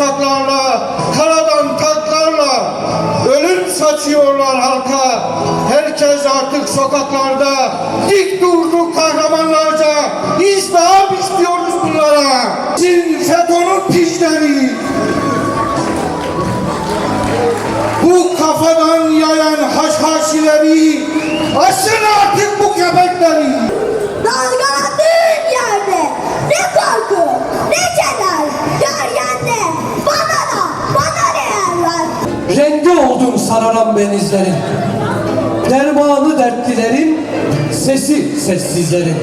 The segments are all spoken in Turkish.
alçaklarla, karadan taklarla ölüm saçıyorlar halka. Herkes artık sokaklarda dik durdu kahramanlarca. İslam istiyoruz bunlara. Sin FETÖ'nün pişleri. Sararan benizlerin Dermanı dertlilerin Sesi sessizlerin.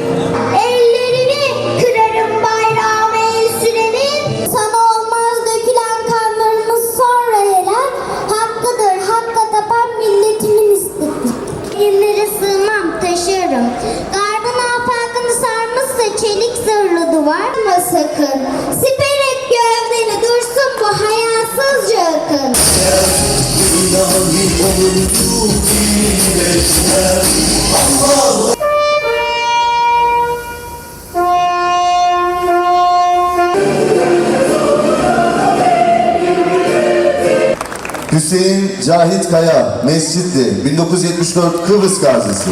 Ellerini kırarım bayrağıma el sürenin. Sana olmaz dökülen kanlarımız sonra yeler Hakkıdır hakka tapan milletimin istedik Yerlere sığmam taşırım. Gardın afakını sarmışsa çelik zırhlı duvar. Ama sakın Siperek gövdeni dursun bu hayasızca Hüseyin Cahit Kaya, Mesciddi, 1974 Kıbrıs Gazisi.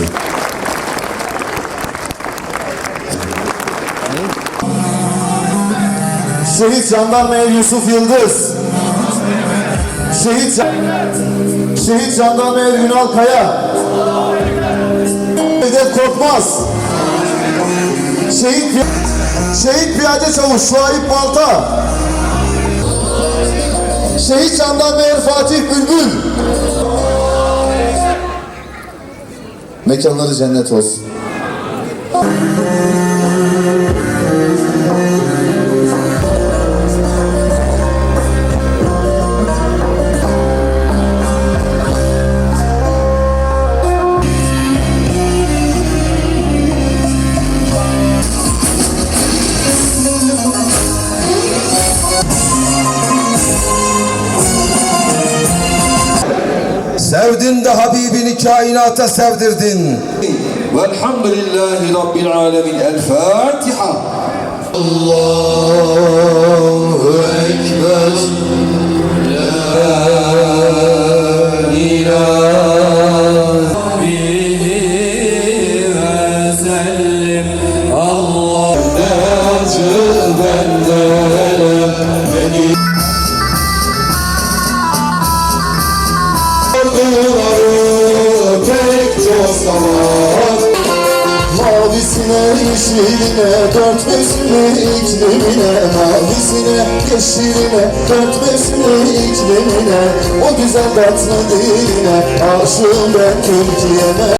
Şehit Jandarma Yusuf Yıldız. Şehit, Şehit Jandarma Er Ünal Kaya. Hedef Korkmaz. Şehit, Şehit Piyade Çavuş Şuayip Balta. Şehit Jandarma Er Fatih Bülbül. Mekanları cennet olsun. Sevdin de Habibini kainata sevdirdin. Velhamdülillahi Rabbil alemin. El Fatiha. Allahu Ekber. Mavisine yeşiline dört mevsimli iklimine Mavisine yeşiline dört mevsimli iklimine O güzel tatlı diline aşığım ben Türkiye'me